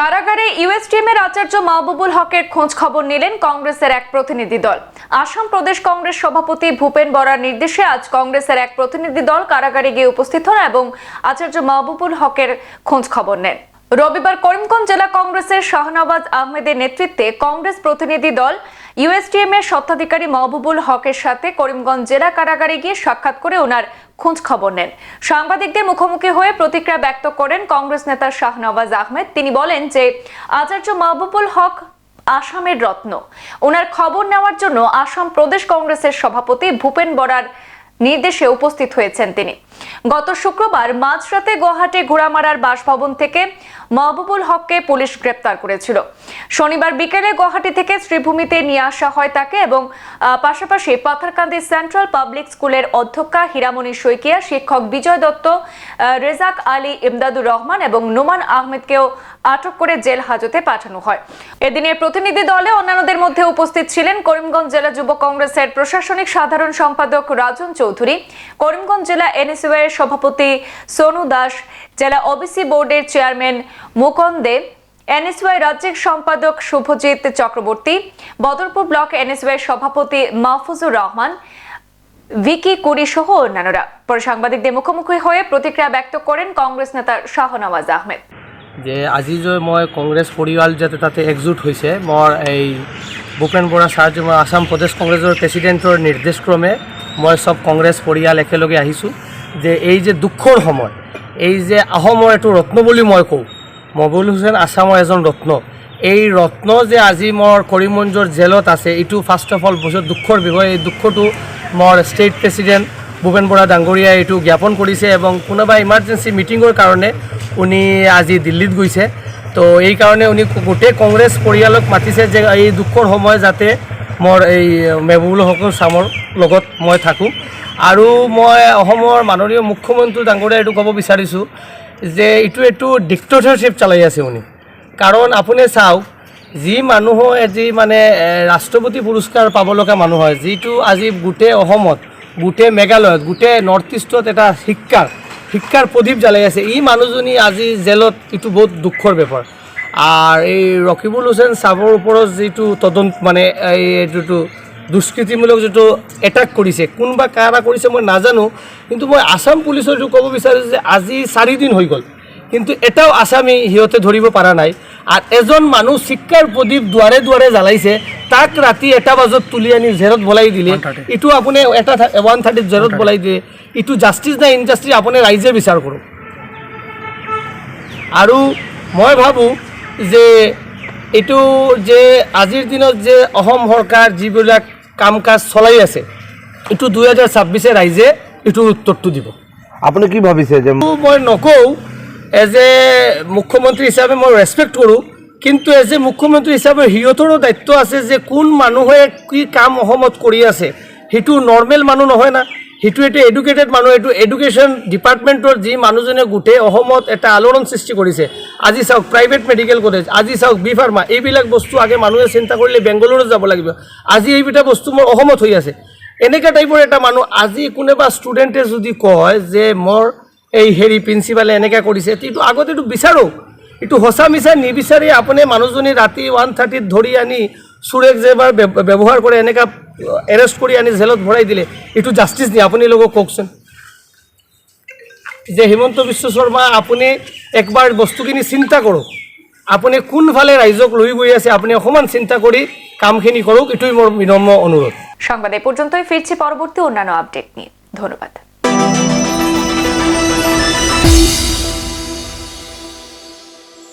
কারাগারে ইউএসটিএম এর আচার্য মাহবুবুল হকের খোঁজ খবর নিলেন কংগ্রেসের এক প্রতিনিধি দল। আসাম প্রদেশ কংগ্রেস সভাপতি ভূপেন বরার নির্দেশে আজ কংগ্রেসের এক প্রতিনিধি দল কারাগারে গিয়ে উপস্থিত হন এবং আচার্য মাহবুবুল হকের খোঁজ খবর নেন। রবিবার করিমগঞ্জ জেলা কংগ্রেসের শাহনওয়াজ আহমেদের নেতৃত্বে কংগ্রেস প্রতিনিধি দল ইউএসটিএম এর স্বত্বাধিকারী মাহবুবুল হকের সাথে করিমগঞ্জ জেলা কারাগারে গিয়ে সাক্ষাৎ করে ওনার খোঁজ খবর নেন। সাংবাদিকদের মুখোমুখি হয়ে প্রতিক্রিয়া ব্যক্ত করেন কংগ্রেস নেতা শাহনওয়াজ আহমেদ। তিনি বলেন যে, আচার্য মাহবুবুল হক আসামের রত্ন। ওনার খবর নেওয়ার জন্য আসাম প্রদেশ কংগ্রেসের সভাপতি ভূপেন বরার নির্দেশে উপস্থিত হয়েছেন তিনি। গত শুক্রবার মাঝরাতে গুয়াহাটি ঘোড়ামারার বাসভবন থেকে মাহবুবুল হককে পুলিশ গ্রেপ্তার করেছিল। শনিবার বিকেলে গুয়াহাটি থেকে শ্রীভূমিতে নিয়ে আসা হয় তাকে এবং পাশাপাশি পাথারকান্দি সেন্ট্রাল পাবলিক স্কুলের অধ্যক্ষা হীরামণি শইকিয়া, শিক্ষক বিজয় দত্ত রেজাক আলী ইমদাদুর রহমান এবং নোমান আহমেদকেও আটক করে জেল হাজতে পাঠানো হয়। এদিনের প্রতিনিধি দলে অন্যান্যদের মধ্যে উপস্থিত ছিলেন করিমগঞ্জ জেলা যুব কংগ্রেসের প্রশাসনিক সাধারণ সম্পাদক রাজন চৌধুরী। করিমগঞ্জ জেলা এনএসইউ এর সভাপতি সোনু দাস, জেলা ওবিসি বোর্ডের চেয়ারম্যান মুকন্দে এনএসওয়াই রাজ্যিক সম্পাদক শুভজিৎ চক্রবর্তী, বদরপুর ব্লক এনএসওয়াই সভাপতি মাহফুজুর রহমান, ভিকি কুরি সহ অন্যান্যরা। পরে সাংবাদিকদের মুখোমুখি হয়ে প্ৰতিক্ৰিয়া ব্যক্ত করেন কংগ্রেস নেতা শাহনওয়াজ আহমেদ। যে আজি যে মই কংগ্ৰেছ পৰিয়াল যাতে তাতে একজোট হৈছে মোৰ এই ভূপেন বৰা ছাৰ আসাম প্ৰদেশ কংগ্ৰেছৰ প্ৰেচিডেণ্টৰ নিৰ্দেশক্ৰমে মই চব কংগ্ৰেছ পৰিয়াল একেলগে আহিছোঁ, যে এই যে দুখৰ সময়, এই যে আহোমৰ এইটো ৰত্ন বুলি মই কওঁ, মবুল হুছেইন আছামৰ এজন ৰত্ন, এই ৰত্ন যে আজি মোৰ কৰিমগঞ্জৰ জেলত আছে, এইটো ফাৰ্ষ্ট অফ অল বহুত দুখৰ বিষয়, এই দুখটো মোৰ ষ্টেট প্ৰেচিডেণ্ট ভূপেন বৰা ডাঙৰীয়াই এইটো জ্ঞাপন কৰিছে এবং কোনোবা ইমাৰ্জেঞ্চি মিটিঙৰ কাৰণে উনি আজি দিল্লীত গৈছে। তো এই কাৰণে উনি গোটেই কংগ্ৰেছ পৰিয়ালক মাতিছে যে এই দুখৰ সময় যাতে মোৰ এই মেহবুবুল হকৰ চামৰ লগত মই থাকোঁ। আৰু মই অসমৰ মাননীয় মুখ্যমন্ত্ৰী ডাঙৰীয়া এইটো ক'ব বিচাৰিছোঁ যে এইটো এইটো ডিক্টেটৰশ্বিপ চলাই আছে উনি। কাৰণ আপুনি চাওক, যি মানুহ আজি মানে ৰাষ্ট্ৰপতি পুৰস্কাৰ পাব লগা মানুহ হয়, যিটো আজি গোটেই অসমত গোটেই মেঘালয়ত গোটেই নৰ্থ ইষ্টত এটা শিক্ষাৰ শিক্ষাৰ প্ৰদীপ জ্বলাই আছে, ই মানুহজনী আজি জেলত এইটো বহুত দুখৰ বেপাৰ। আৰু এই ৰকিবুল হুছেইন চাবৰ ওপৰত যিটো তদন্ত মানে এই এইটোতো দুষ্কৃতিমূলক যিটো এটাক কৰিছে কোনোবা কাৰা কৰিছে মই নাজানো কিন্তু মই আছাম পুলিচৰ এইটো ক'ব বিচাৰিছোঁ যে আজি চাৰিদিন হৈ গ'ল। কিন্তু এটাও আসামি সিহঁতে ধৰিব পৰা নাই। আৰু এজন মানুহ শিক্ষাৰ প্ৰদীপ দুৱাৰে দুৱাৰে জ্বলাইছে তাক ৰাতি এটা বজাত তুলি আনি জেৰত বলাই দিলে। এইটো আপুনি এটা ওৱান থাৰ্টিত জেৰত বলাই দিয়ে এইটো জাষ্টিছ নে ইনজাষ্টিছ আপুনি ৰাইজে বিচাৰ কৰক। আৰু মই ভাবোঁ যে এইটো যে আজিৰ দিনত যে অসম চৰকাৰ যিবিলাক কাম কাজ চলাই আছে এইটো দুহেজাৰ ছাব্বিছে ৰাইজে এইটোৰ উত্তৰটো দিব। আপুনি কি ভাবিছে যে মই নকওঁ এজ এ মুখ্যমন্ত্ৰী হিচাপে মই ৰেচপেক্ট কৰোঁ কিন্তু এজ এ মুখ্যমন্ত্ৰী হিচাপে সিহঁতৰো দায়িত্ব আছে যে কোন মানুহে কি কাম অসমত কৰি আছে সেইটো নৰ্মেল মানুহ নহয় না। সেইটো এটা এডুকেটেড মানুহ, এইটো এডুকেশ্যন ডিপাৰ্টমেণ্টৰ যি মানুহজনে গোটেই অসমত এটা আলোড়ন সৃষ্টি কৰিছে। আজি চাওক প্ৰাইভেট মেডিকেল কলেজ আজি চাওক বি ফাৰ্মা এইবিলাক বস্তু আগে মানুহে চিন্তা কৰিলে বেংগলোৰত যাব লাগিব। আজি এইকেইটা বস্তু মোৰ অসমত হৈ আছে। এনেকুৱা টাইপৰ এটা মানুহ, আজি কোনোবা ষ্টুডেণ্টে যদি কয় যে, মোৰ এই হেৰি প্ৰিন্সিপালে এনেকৈ কৰিছে এইটো আগতে এইটো বিচাৰোঁ। এইটো সঁচা মিছা নিবিচাৰি আপুনি মানুহজনী ৰাতি ওৱান থাৰ্টিত ধৰি আনি চুৰেক যেবাৰ ব্য- ব্যৱহাৰ কৰে এনেকুৱা এৰেষ্ট কৰি আনি জেলত ভৰাই দিলে। এইটো জাষ্টিছ নি, আপুনি লোক কওকচোন। যে হিমন্ত বিশ্ব শৰ্মা, আপুনি একবাৰ বস্তুখিনি চিন্তা কৰক। আপুনি কোনফালে ৰাইজক লৈ গৈ আছে, আপুনি অকণমান চিন্তা কৰি কামখিনি কৰক, এইটোৱেই মোৰ বিনম্ৰ অনুৰোধ। সংবাদ এ পর্যন্তই ফিরছি পরবর্তী অন্যান্য আপডেট নিয়ে। ধন্যবাদ।